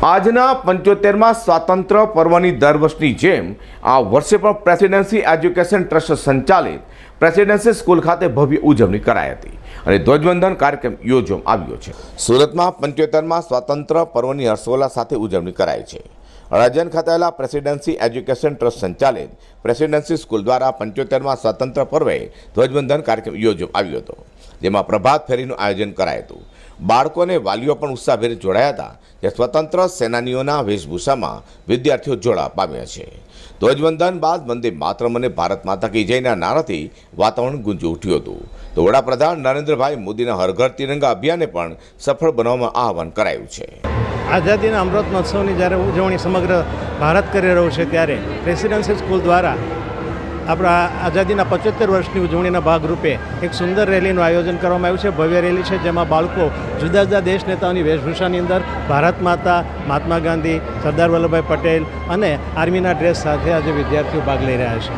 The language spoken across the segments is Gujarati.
આજના પંચોતેરમાં સ્વાતંત્ર્ય પર્વની દર વર્ષની જેમ આ વર્ષે પણ પ્રેસિડેન્સી એજ્યુકેશન ટ્રસ્ટ સંચાલિત પ્રેસિડેન્સી સ્કૂલ ખાતે ભવ્ય ઉજવણી કરાઈ હતી અને ધ્વજવંદન કાર્યક્રમ યોજવામાં આવ્યો છે. સુરતમાં પંચોતેરમાં સ્વાતંત્ર પર્વની હર્ષોલ્લાસ સાથે ઉજવણી કરાઈ છે. રાજન ખાતેલા પ્રેસિડેન્સી એજ્યુકેશન ટ્રસ્ટ સંચાલિત પ્રેસિડેન્સી સ્કૂલ દ્વારા પંચોતેરમાં સ્વાતંત્ર્ય પર્વે ધ્વજવંદન કાર્યક્રમ યોજ આવ્યો હતો, જેમાં પ્રભાત ફેરીનું આયોજન કરાયું હતું. બાળકોને વાલીઓ પણ ઉત્સાહભેર જોડાયા હતા, જે સ્વતંત્ર સેનાનીઓના વેશભૂષામાં વિદ્યાર્થીઓ જોડા પામ્યા છે. ધ્વજવંદન બાદ વંદે માતરમ અને ભારત માતા કી જયના નારાથી વાતાવરણ ગુંજી ઉઠ્યું હતું. તો વડાપ્રધાન નરેન્દ્રભાઈ મોદીના હરઘર તિરંગા અભિયાને પણ સફળ બનાવવામાં આહવાન કરાયું છે. આઝાદીના અમૃત મહોત્સવની જ્યારે ઉજવણી સમગ્ર ભારત કરી રહ્યું છે ત્યારે રેસિડેન્સી સ્કૂલ દ્વારા આપણા આઝાદીના પચોતેર વર્ષની ઉજવણીના ભાગરૂપે એક સુંદર રેલીનું આયોજન કરવામાં આવ્યું છે. ભવ્ય રેલી છે જેમાં બાળકો જુદા જુદા દેશ નેતાઓની વેશભૂષાની અંદર ભારત માતા, મહાત્મા ગાંધી, સરદાર વલ્લભભાઈ પટેલ અને આર્મીના ડ્રેસ સાથે આજે વિદ્યાર્થીઓ ભાગ લઈ રહ્યા છે.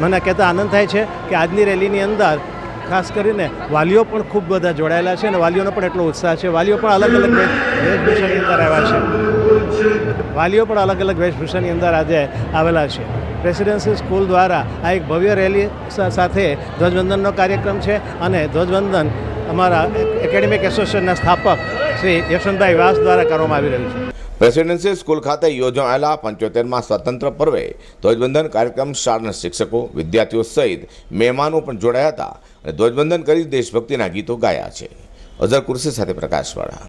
મને કહેતા આનંદ થાય છે કે આજની રેલીની અંદર ખાસ કરીને વાલીઓ પણ ખૂબ બધા જોડાયેલા છે અને વાલીઓનો પણ એટલો ઉત્સાહ છે. વાલીઓ પણ અલગ અલગ વેશભૂષાની અંદર આવ્યા છે. વાલીઓ પણ અલગ અલગ વેશભૂષાની અંદર આજે આવેલા છે. પ્રેસિડેન્સી સ્કૂલ દ્વારા આ એક ભવ્ય રેલી સાથે ધ્વજવંદનનો કાર્યક્રમ છે અને ધ્વજવંદન અમારા એકેડેમિક એસોસિએશનના સ્થાપક શ્રી યશવંતભાઈ વાસ દ્વારા કરવામાં આવી રહ્યું છે. પ્રેસિડેન્સી સ્કૂલ ખાતે યોજાયેલા પંચોતેરમાં સ્વતંત્ર પર્વે ધ્વજવંદન કાર્યક્રમ શાળાના શિક્ષકો, વિદ્યાર્થીઓ સહિત મહેમાનો પણ જોડાયા હતા અને ધ્વજવંદન કરી દેશભક્તિના ગીતો ગાયા છે. અઝર કુર્સી સાથે પ્રકાશવાળા.